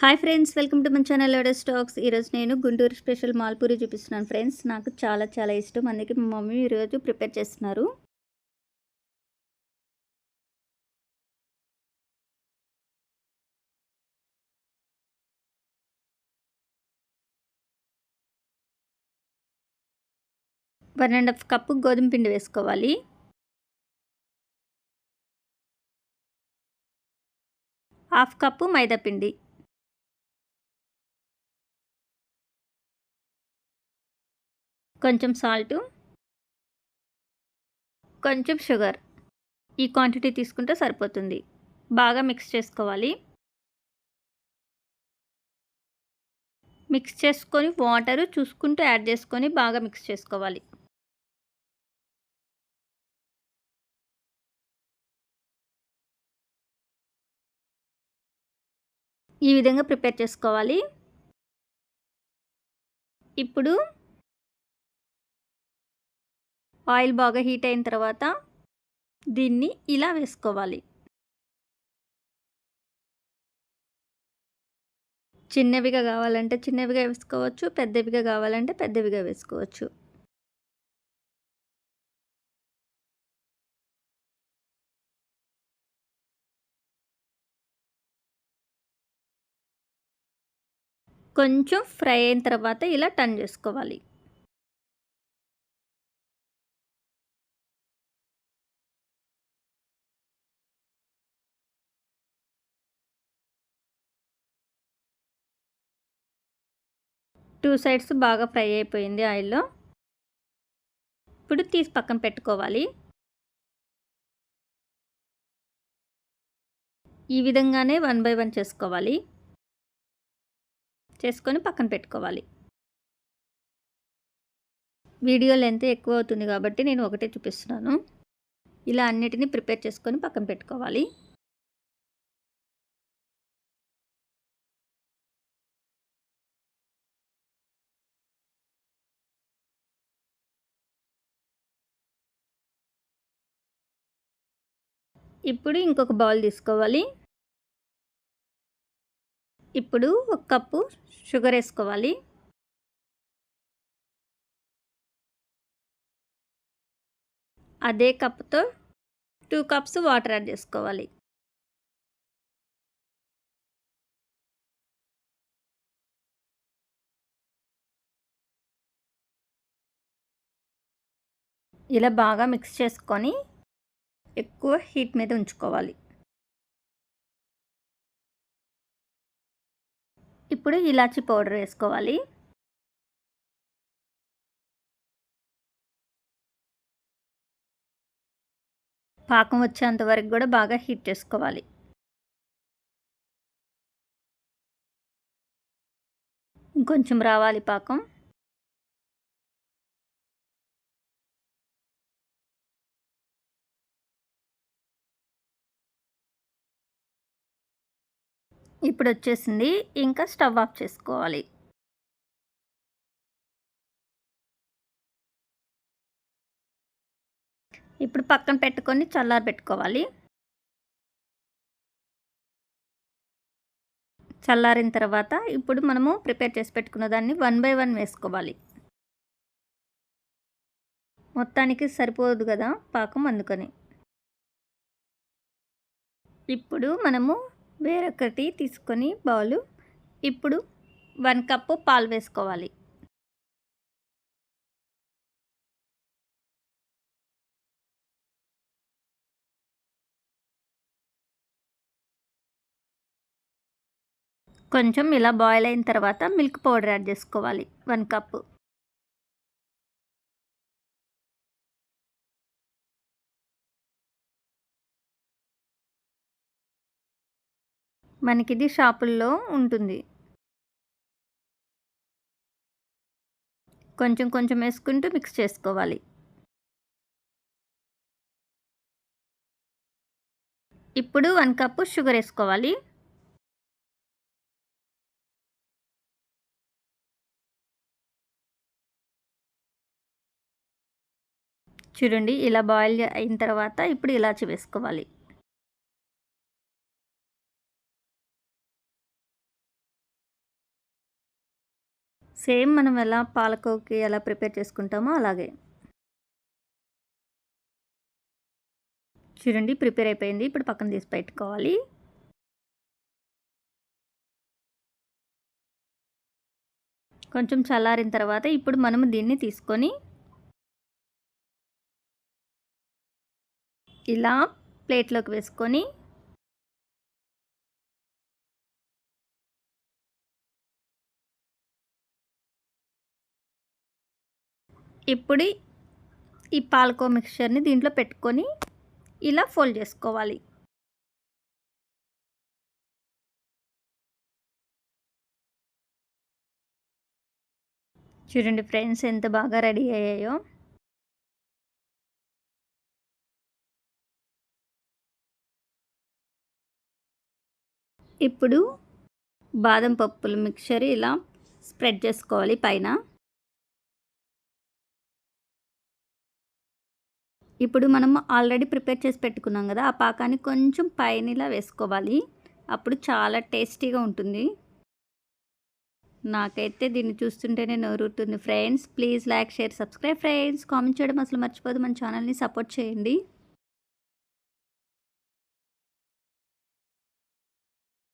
Hi friends welcome to మన channel లోడే stocks. ఈరోజు నేను గుంటూరు స్పెషల్ మాల్పూరి చూపిస్తున్నాను ఫ్రెండ్స్. నాకు చాలా చాలా ఇష్టం. అందుకే మా మమ్మీ ఈరోజు ప్రిపేర్ చేస్తున్నారు. వన్ అండ్ హాఫ్ కప్పు గోధుమ పిండి వేసుకోవాలి. హాఫ్ కప్పు మైదా పిండి. కొంచెం సాల్టు కొంచెం షుగర్. ఈ క్వాంటిటీ తీసుకుంటే సరిపోతుంది. బాగా మిక్స్ చేసుకోవాలి. మిక్స్ చేసుకొని వాటరు చూసుకుంటూ యాడ్ చేసుకొని బాగా మిక్స్ చేసుకోవాలి. ఈ విధంగా ప్రిపేర్ చేసుకోవాలి. ఇప్పుడు ఆయిల్ బాగా హీట్ అయిన తర్వాత దీన్ని ఇలా వేసుకోవాలి. చిన్నవిగా కావాలంటే చిన్నవిగా వేసుకోవచ్చు పెద్దవిగా కావాలంటే పెద్దవిగా వేసుకోవచ్చు. కొంచెం ఫ్రై అయిన తర్వాత ఇలా టర్న్ చేసుకోవాలి. టూ సైడ్స్ బాగా ఫ్రై అయిపోయింది ఆయిల్లో. ఇప్పుడు తీసి పక్కన పెట్టుకోవాలి. ఈ విధంగానే వన్ బై వన్ చేసుకోవాలి. చేసుకొని పక్కన పెట్టుకోవాలి. వీడియో లెంత్ ఎక్కువ అవుతుంది కాబట్టి నేను ఒకటే చూపిస్తున్నాను. ఇలా అన్నిటినీ ప్రిపేర్ చేసుకొని పక్కన పెట్టుకోవాలి. ఇప్పుడు ఇంకొక బౌల్ తీసుకోవాలి. ఇప్పుడు ఒక కప్పు షుగర్ వేసుకోవాలి. అదే కప్తో టూ కప్స్ వాటర్ యాడ్ చేసుకోవాలి. ఇలా బాగా మిక్స్ చేసుకొని ఎక్కువ హీట్ మీద ఉంచుకోవాలి. ఇప్పుడు ఇలాచి పౌడర్ వేసుకోవాలి. పాకం వచ్చేంత వరకు కూడా బాగా హీట్ చేసుకోవాలి. ఇంకొంచెం రావాలి పాకం. ఇప్పుడు వచ్చేసింది ఇంకా స్టవ్ ఆఫ్ చేసుకోవాలి. ఇప్పుడు పక్కన పెట్టుకొని చల్లారి పెట్టుకోవాలి. చల్లారిన తర్వాత ఇప్పుడు మనము ప్రిపేర్ చేసి పెట్టుకున్న దాన్ని వన్ బై వన్ వేసుకోవాలి. మొత్తానికి సరిపోదు కదా పాకం అందుకని. ఇప్పుడు మనము వేరొకటి తీసుకొని బౌలు. ఇప్పుడు వన్ కప్పు పాలు వేసుకోవాలి. కొంచెం ఇలా బాయిల్ అయిన తర్వాత మిల్క్ పౌడర్ యాడ్ చేసుకోవాలి. One cup. మనకిది షాపుల్లో ఉంటుంది. కొంచెం కొంచెం వేసుకుంటూ మిక్స్ చేసుకోవాలి. ఇప్పుడు వన్ కప్పు షుగర్ వేసుకోవాలి. చూడండి ఇలా బాయిల్ అయిన తర్వాత ఇప్పుడు ఇలాచి వేసుకోవాలి. సేమ్ మనం ఎలా పాలకోవకి ఎలా ప్రిపేర్ చేసుకుంటామో అలాగే. చూడండి ప్రిపేర్ అయిపోయింది. ఇప్పుడు పక్కన తీసి పెట్టుకోవాలి. కొంచెం చల్లారిన తర్వాత ఇప్పుడు మనము దీన్ని తీసుకొని ఇలా ప్లేట్లోకి వేసుకొని ఇప్పుడు ఈ పాలకో మిక్చర్ని దీంట్లో పెట్టుకొని ఇలా ఫోల్డ్ చేసుకోవాలి. చూడండి ఫ్రెండ్స్ ఎంత బాగా రెడీ అయ్యాయో. ఇప్పుడు బాదం పప్పుల మిక్చర్ ఇలా స్ప్రెడ్ చేసుకోవాలి పైన. ఇప్పుడు మనం ఆల్రెడీ ప్రిపేర్ చేసి పెట్టుకున్నాం కదా ఆ పాకాన్ని కొంచెం పైన ఇలా వేసుకోవాలి. అప్పుడు చాలా టేస్టీగా ఉంటుంది. నాకైతే దీన్ని చూస్తుంటేనే నోరుతుంది friends please like share subscribe friends comment చేయడం అసలు మర్చిపోదు. మన ఛానల్ని సపోర్ట్ చేయండి.